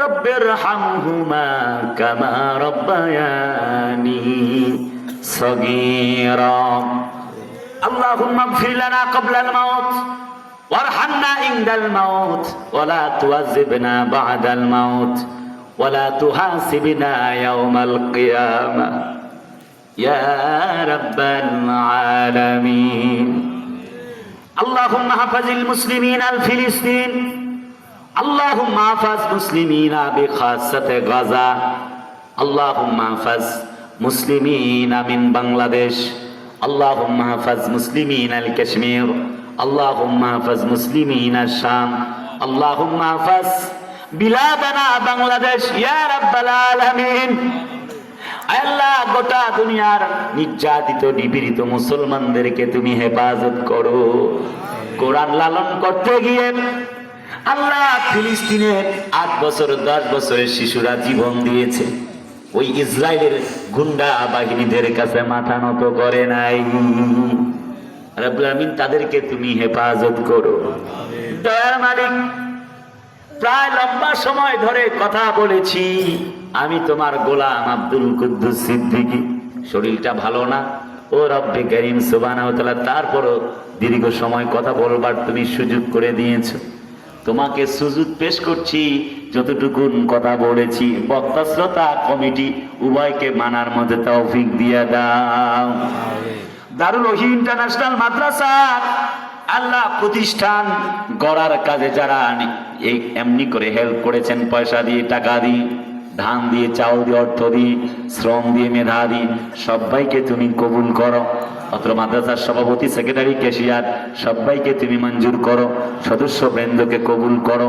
رب ارحمهما كما ربياني صغيرا. اللهم اغفر لنا قبل الموت وارحمنا عند الموت ولا تعذبنا بعد الموت ولا تحاسبنا يوم القيامة. يا رب العالمين. اللهم حفظ المسلمين الفلسطين আল্লাহ মাহফাজ মুসলিমিনা বিখাসাতে গাজা। আল্লাহ মাহফাজ মুসলিমিনা মিন বাংলাদেশ। আল্লাহ মাহফাজ মুসলিমিন আল কাশ্মীর। আল্লাহ মাহফাজ মুসলিমিন শাম। আল্লাহ মাহফাজ বিলাবানা বাংলাদেশ। ইয়া রাব্বাল আলামিন। আল্লাহ, গোটা দুনিয়ার নির্যাতিত, নিপীড়িত মুসলমানদেরকে তুমি হেফাজত করো। কোরআন লালন করতে গিয়ে আল্লাহ ফিলিস্তিনের আট বছর, দশ বছরের শিশুরা জীবন দিয়েছে। ওই ইসরায়েলের গুন্ডা বাহিনীদের কাছে মাথা নত করে নাই। তাদেরকে তুমি হেফাজত করো। দয়ার মালিক, প্রায় লম্বা সময় ধরে কথা বলেছি, আমি তোমার গোলাম আব্দুল কুদ্দুস সিদ্দিকি। শরীরটা ভালো না? ও রব্বে করিম তাআলা, তারপরও দীর্ঘ সময় কথা বলবার তুমি সুযোগ করে দিয়েছ। তোমাকে সুযোগ পেশ করছি, যতটুকুন কথা বলেছি। বক্তা, শ্রোতা, কমিটি, উভয়কে মানার মধ্যে তৌফিক দিয়ে দাও। দারুল ওহি ইন্টারন্যাশনাল মাদ্রাসা, আল্লাহ প্রতিষ্ঠান গড়ার কাজে যারা এই এমনি করে হেল্প করেছেন, পয়সা দিয়ে, টাকা দিয়ে, ধান দিয়ে, চাউল দিয়ে, অর্থ দিয়ে, শ্রম দিয়ে, মেধা দিয়ে, সবাইকে তুমি কবুল করো। অত্র মাদ্রাসার সভাপতি সেক্রেটারি ক্যাশিয়ার সবাইকে তুমি মঞ্জুর করো সদস্য বৃন্দকে কবুল করো।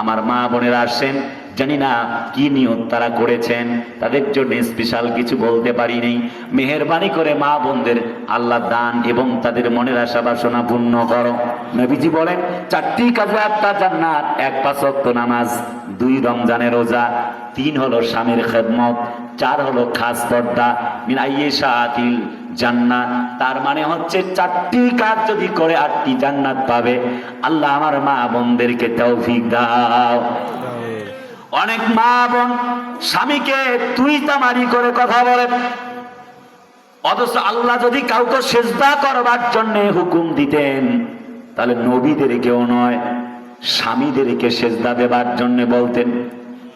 আমার মা বোনেরা আসেন, জানি না কি নিয়ত তারা করেছেন, তাদের জন্য স্পেশাল কিছু বলতে পারি নেই। মেহরবানি করে মা বোনদের আল্লাহ দান এবং তাদের মনের আশা বাসনা পূর্ণ করো। নবীজি বলেন, চারটি কাজে একটা জান্নাত, এক পাঁচক্ত নামাজ, দুই রমজানের রোজা, তিন হলো স্বামীর খেদমত, চার হলো খাস পর্দা, মিনাইয়ে শাহাতিল জান্নাত। তার মানে হচ্ছে চারটি কাজ যদি করে, আটটি জান্নাত পাবে। আল্লাহ আমার মা বোনদেরকে তৌফিক দাও। অনেক মা বোন স্বামীকে তুই তামারি করে কথা বলে। অথচ আল্লাহ যদি কাউকে সেজদা করবার জন্য হুকুম দিতেন, তাহলে নবীদেরকেও নয়, স্বামীদেরকে সেজদা দেবার জন্য বলতেন।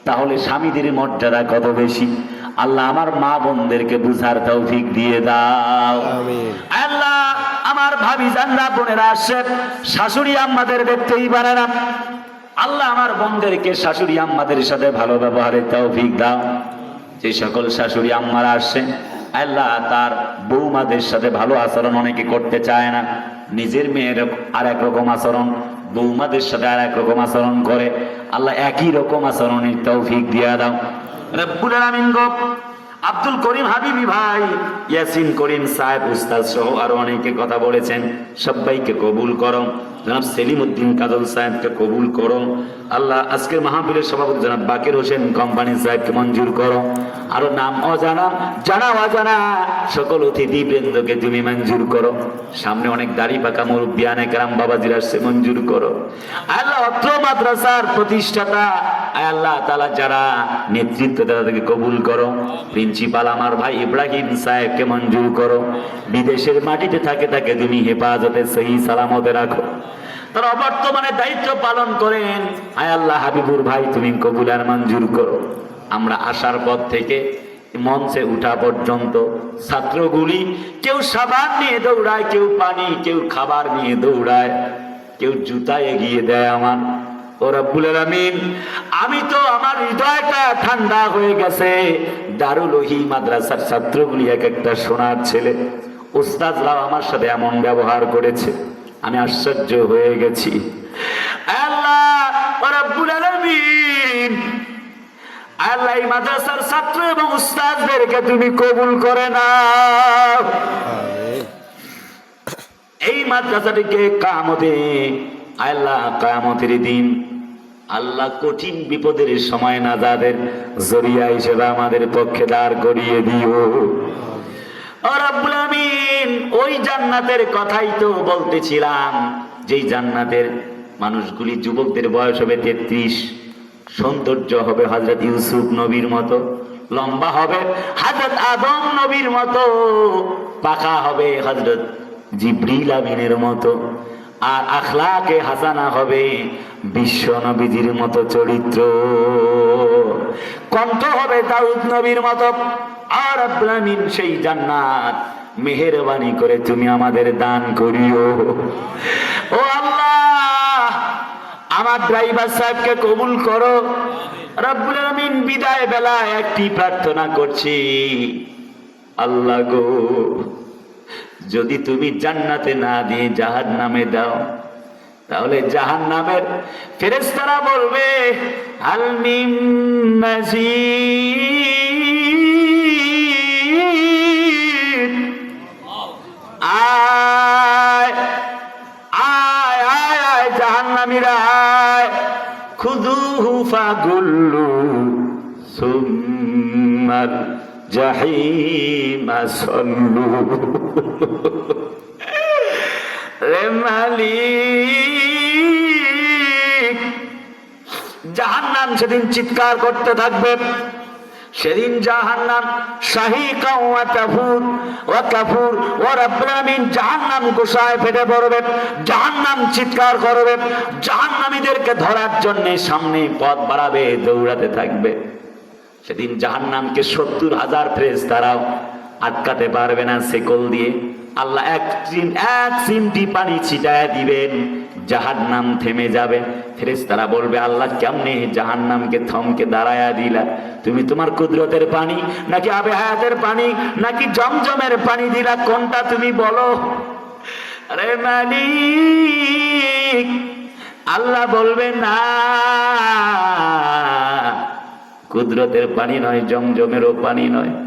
তাহলে স্বামীদের মর্যাদা কত বেশি? আল্লাহ আমার মা বোনদেরকে বুঝার তৌফিক দিয়ে দাও। আল্লাহ আমার ভাবি জানলা বোনেরা আসে শাশুড়ি আম্মাদের দেখতেই পারে না। আল্লাহ আমার বোনদেরকে শাশুড়ি আম্মাদের সাথে ভালো ব্যবহারের তৌফিক দাও। যে সকল শাশুড়ি আম্মারা আসছে আল্লাহ তার বৌমাদের সাথে ভালো আচরণ অনেকে করতে চায় না। নিজের মেয়ের আর এক রকম আচরণ বৌমাদের সাথে আর এক রকম আচরণ করে। আল্লাহ একই রকম আচরণের তৌফিক দিয়া দাও। রব্বুল আলামিন আব্দুল করিম হাবিবি ভাই, ইয়াসিন করিম সাহেব, উস্তাদ সহ আরও অনেকে কথা বলেছেন। সবাইকে কবুল করো। জনাব সেলিম উদ্দিন কাজল সাহেবকে কবুল করো। আল্লাহ আজকের মাহফিলের সভাপতি জনাব বাকির হোসেন কোম্পানি সাহেবকে মঞ্জুর করো। আরও নাম অজানা, জানা অজানা। সকল অতিথি বৃন্দকে তুমি মঞ্জুর করো। সামনে অনেক দাড়ি পাকা মুরব্বিয়ানে কারাম বাবাজির আসছে, মঞ্জুর করো। আল্লাহ অত্র মাদ্রাসার প্রতিষ্ঠাতা আল্লাহ তালা যারা নেতৃত্ব তাদেরকে কবুল করো। প্রিন্সিপাল আমার ভাই ইব্রাহিম সাহেবকে মঞ্জুর করো। বিদেশের মাটিতে থাকে তাকে তুমি হেফাজতে সহি সালামতে রাখো। তারা বর্তমানে দায়িত্ব পালন করেন। আয় আল্লাহ হাবিবুর ভাই, তুমি কবুল আর মঞ্জুর করো। আমরা আসার পর থেকে মঞ্চে উঠা পর্যন্ত ছাত্রগুলি কেউ সাবান নিয়ে দৌড়ায়, কেউ পানি, কেউ খাবার নিয়ে দৌড়ায়, কেউ জুতা এগিয়ে দেয় আমার। আমি তো আমার হৃদয়টা ঠান্ডা হয়ে গেছে। দারুল ওহি মাদ্রাসার ছাত্রগুলি এক একটা সোনার ছেলে। ওস্তাদরাও আমার সাথে এমন ব্যবহার করেছে। আমি আশ্চর্য হয়ে গেছি। আল্লাহ, ও রব্বুল আলামিন আল্লাহ মাদ্রাসার ছাত্র এবং উস্তাদদেরকে তুমি কবুল করে না এই মাদ্রাসাটিকে কামতে আল্লাহ কামতের দিন আল্লাহ কঠিন বিপদের সময় না যাদের জরিয়া হিসেবে আমাদের পক্ষে দাঁড় করিয়ে দিও। ওই জান্নাতের কথাই তো বলতেছিলাম যেই জান্নাতের মানুষগুলি যুবকদের বয়স হবে তেত্রিশ। সৌন্দর্য হবে হজরত ইউসুফ নবীর মতো, লম্বা হবে হজরত আদম নবীর মতো, পাকা হবে হজরত জিব্রিল আমিনের মতো, আর আখলাকে হাসানা হবে বিশ্ব নবীজির মতো চরিত্র। কণ্ঠ হবে দাউদ নবীর মতো, আর আব্রামিন সেই জান্নাত মেহেরবানি করে তুমি আমাদের দান করিও। ও আল্লাহ আমার ড্রাইভার সাহেবকে কবুল করো। রব্বুল আমিন বিদায় বেলায় একটি প্রার্থনা করছি। আল্লাহ গো, যদি তুমি জান্নাতে না দিয়ে জাহান নামে দাও, তাহলে জাহান নামের ফেরেস্তারা বলবে আলমিম মাজিদ খুদুহু সুমার জাহিমা সল্লু। রে মালিক জাহান্নাম সেদিন চিৎকার করতে থাকবে। সেদিন জাহান্নাম শাহী ওয়া কাফুর ওয়া কাফুর, ওয়া রাব্বুল আমিন জাহান্নাম গোসায় ফেটে পড়বে জাহান্নাম চিৎকার করবে জাহান্নামীদেরকে ধরার জন্য সামনে পথ বাড়াবে, দৌড়াতে থাকবে। সেদিন জাহান্নামকে সত্তর হাজার ফ্রেজ তারাও আটকাতে পারবে না সেকল দিয়ে। আল্লাহ এক চিন এক চিমটি পানি ছিটায় দিবেন। জাহান্নাম থেমে যাবে। ফেরেস তারা বলবে, আল্লাহ কেমনে জাহার নামকে থমকে দাঁড়ায়া দিলা? তুমি তোমার কুদরতের পানি, নাকি আবে হায়াতের পানি, নাকি জমজমের পানি দিলা? কোনটা তুমি বলো? আরে মালিক, আল্লাহ বলবে, না, কুদরতের পানি নয়, জমজমেরও পানি নয়।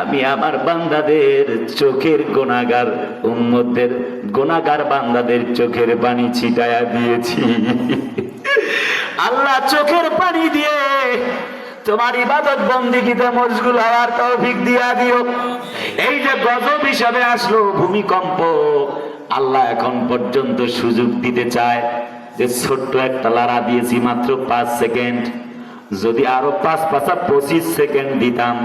আমি আমার বান্দাদের চোখের গোনাগার উম্মদের গোনাগার বান্দাদের চোখের পানি ছিটায়া দিয়েছি। আল্লাহ চোখের পানি দিয়ে তোমার ইবাদত বন্দিগিতে মশগুল হওয়ার তৌফিক দিয়া দিও। এই যে গজব হিসাবে আসলো ভূমিকম্প, আল্লাহ এখন পর্যন্ত সুযোগ দিতে চায় যে ছোট্ট একটা লাড়া দিয়েছি মাত্র পাঁচ সেকেন্ড। যদি আরও পাঁচ পাঁচা পঁচিশ সেকেন্ড দিতাম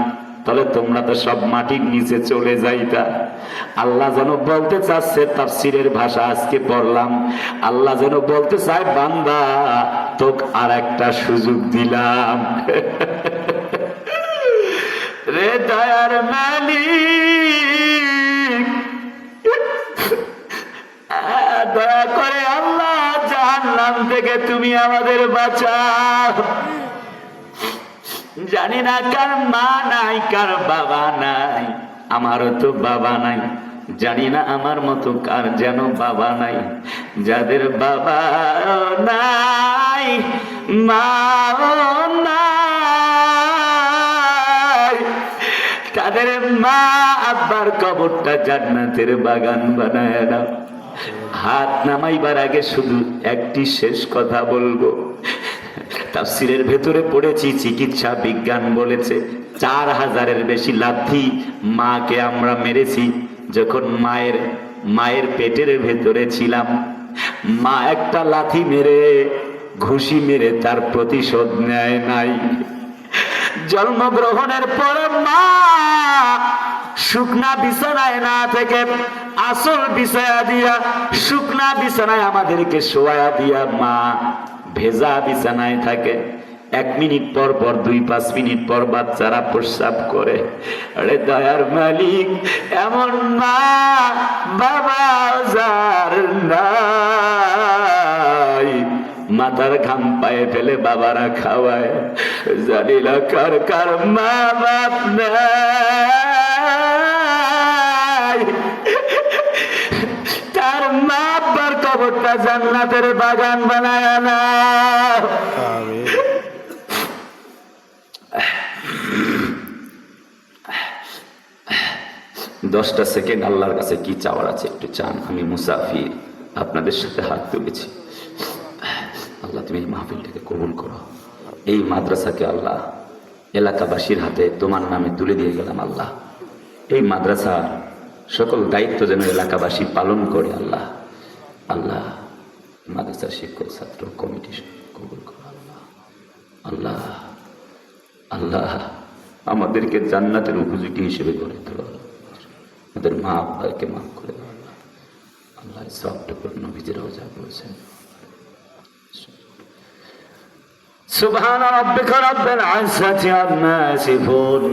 তাহলে তোমরা তো সব মাটির নিচে চলে যাইতা। আল্লাহ যেন বলতে চাচ্ছে তাফসিরের ভাষা আজকে পড়লাম। আল্লাহ যেন বলতে চায় বান্দা তোকে আর একটা সুযোগ দিলাম। রে দয়ার আহ, দয়া করে আল্লাহ জাহান্নাম থেকে তুমি আমাদের বাঁচাও। জানি না কার মা নাই, কার বাবা নাই, আমারও তো বাবা নাই। জানি না আমার মতো কার যেন বাবা নাই, যাদের বাবা নাই মা নাই। তাদের মা আব্বার কবরটা জান্নাতের বাগান বানায় না হাত নামাইবার আগে শুধু একটি শেষ কথা বলব। তাফসিরের ভেতরে পড়েছি, চিকিৎসা বিজ্ঞান বলেছে, চার হাজারের বেশি লাথি মাকে আমরা মেরেছি। যখন মায়ের মায়ের পেটের ভেতরে ছিলাম, মা একটা লাথি মেরে, ঘুষি মেরে তার প্রতিশোধ নেয় নাই। জন্মগ্রহণের পরে মা শুকনা বিছানায় না থেকে আসল বিছায়া দিয়া, শুকনা বিছানায় আমাদেরকে শোয়া দিয়া মা ভেজা বিছানায় থাকে। এক মিনিট পর পর, দুই পাঁচ মিনিট পর বাচ্চারা প্রস্রাব করে। আরে দয়ার মালিক, এমন মা বাবা যার নাই। মাথার ঘাম পায়ে ফেলে বাবারা খাওয়ায়। জানি না কার কার মা বাপ নাই আল্লাহ জান্নাতের বাগান বানায় না দশটা সেকেন্ড আল্লাহর কাছে কি চাওয়ার আছে একটু চান? আমি মুসাফির, আপনাদের সাথে হাত তুলেছি। আল্লাহ, তুমি এই মাহফিলটাকে কবুল করো। এই মাদ্রাসাকে আল্লাহ এলাকাবাসীর হাতে তোমার নামে তুলে দিয়ে গেলাম আল্লাহ। এই মাদ্রাসার সকল দায়িত্ব যেন এলাকাবাসী পালন করে আল্লাহ। আল্লাহ মাদ্রাসার শিক্ষক ছাত্র কমিটি কবুল করো আল্লাহ আল্লাহ আল্লাহ আমাদেরকে জান্নাতের উপযোগী হিসেবে করে তোলো আমাদের মা আব্বাকে মাফ করে দাও আল্লাহ আল্লাহ সবটুকু নবীজিরাও যা বলছেন سبحان ربك رب العزة عما يصفون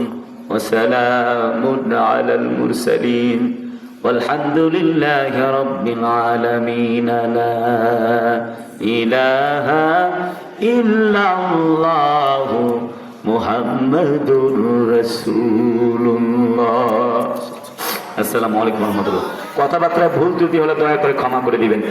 وسلام على المرسلين والحمد لله رب العالمين لا إله إلا الله محمد رسول الله আসসালামু আলাইকুম রহমতুল্লাহ কথাবার্তায় ভুল ত্রুটি হলে দয়া করে ক্ষমা করে দিবেন